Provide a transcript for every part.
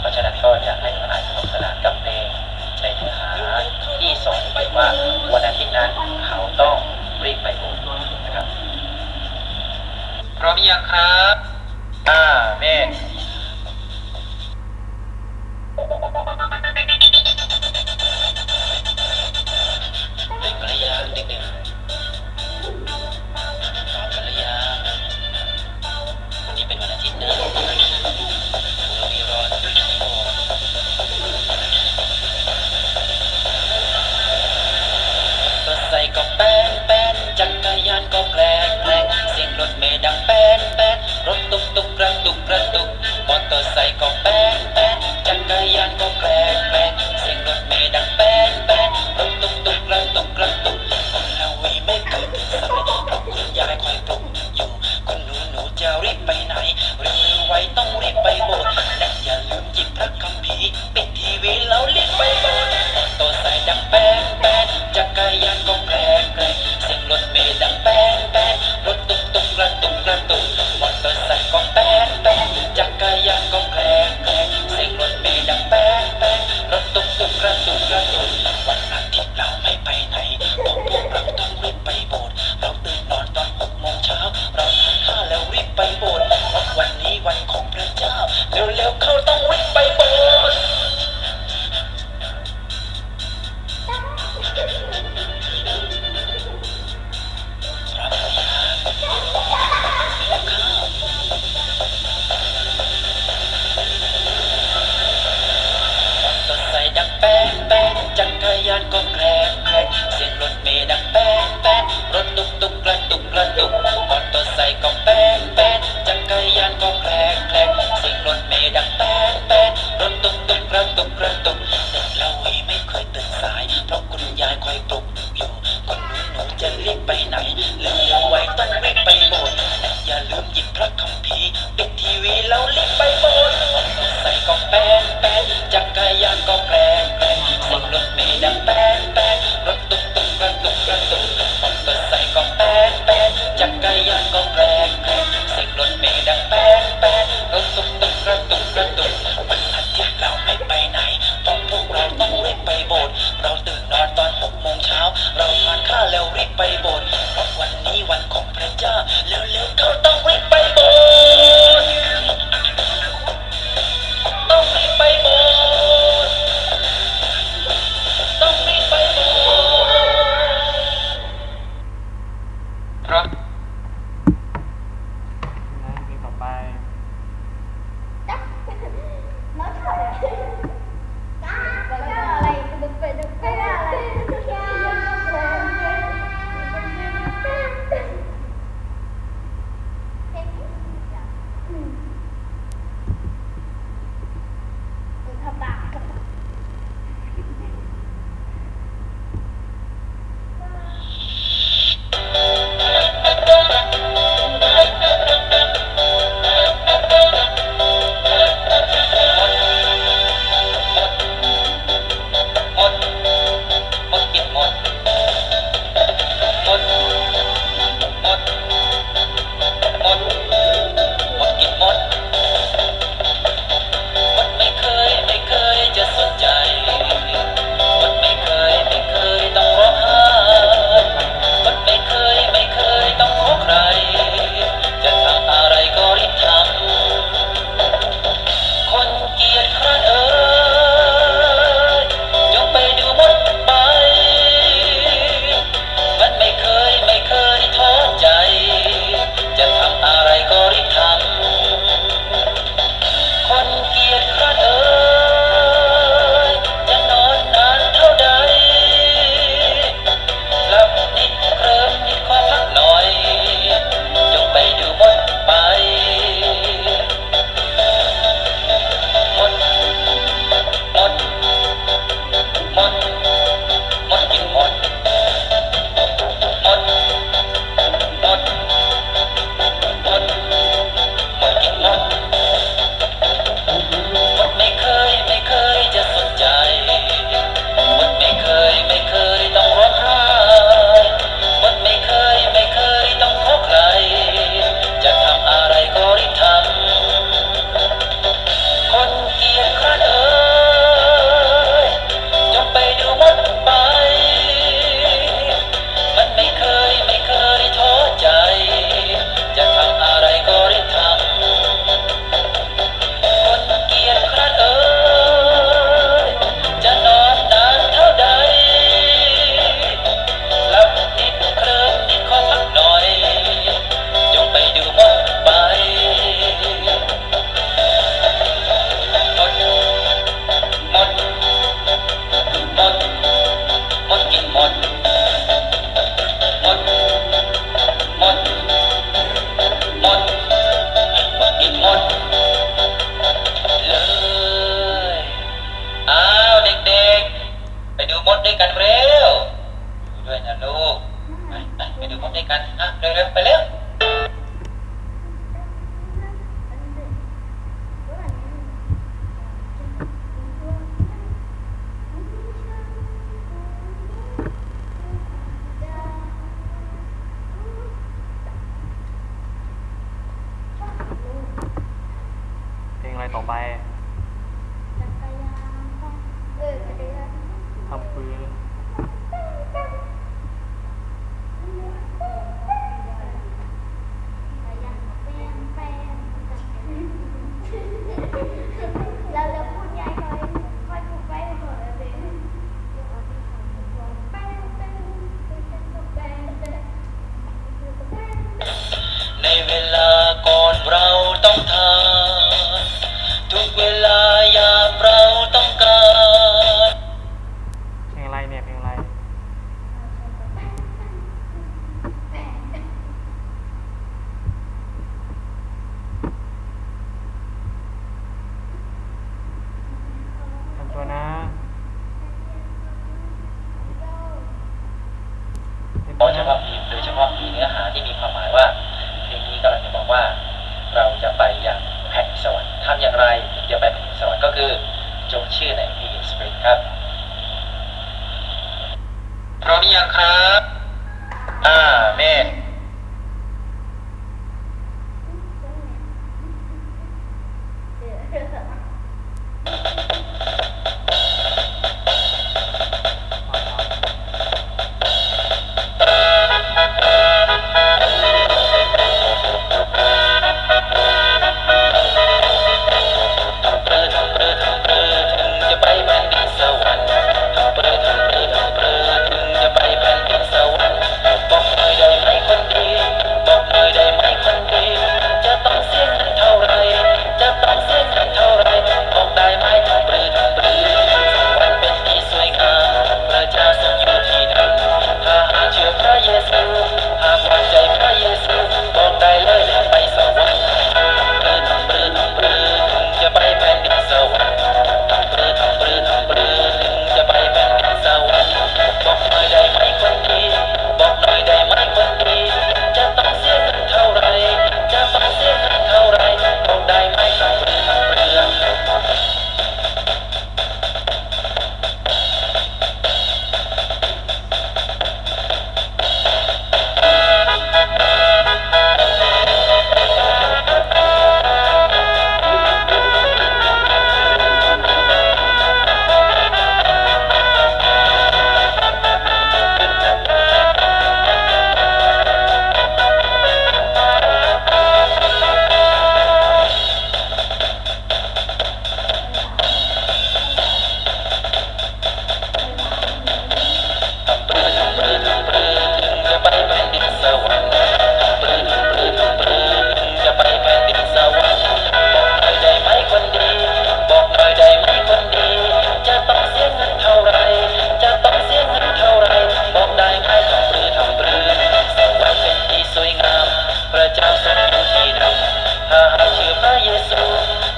เพราะฉะนั้นก็จะให้คนอ่านสนุกสนานกับเพลงในเนื้อหาที่สอนเดว่าวันอาทิตย์นั้นเขาต้องรีบไปโบสถ์นะครับพร้อมยังครับอ่าเมน ก็แป๊ะแป๊ะจักรยานก็แปลกแปลกเสียงรถเมล์ดังแป๊ะแป๊ะรถตุ๊กตุ๊กกระตุกกระตุ๊กคนเาวีไม่เคนสำเร็จเพรคุณยายคอยปลุกอยู่คุณหนูหนูจะรีบไปไหนหรือไว้ต้องรีบไปโบส ทำปื เฉพาะมีเนื้อหาที่มีความหมายว่าเพลงนี้กำลังจะบอกว่า เราจะไปยังแผ่นดินสวรรค์ทำอย่างไรถึงจะไปแผ่นดินสวรรค์ก็คือจงเชื่อในพีสปริงครับพร้อมยังครับอาเมน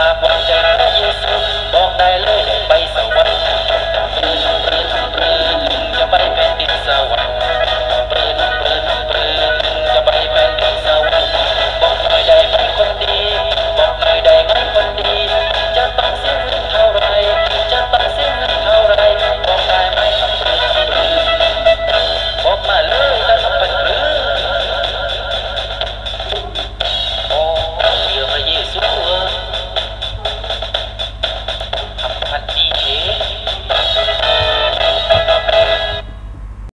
Uh,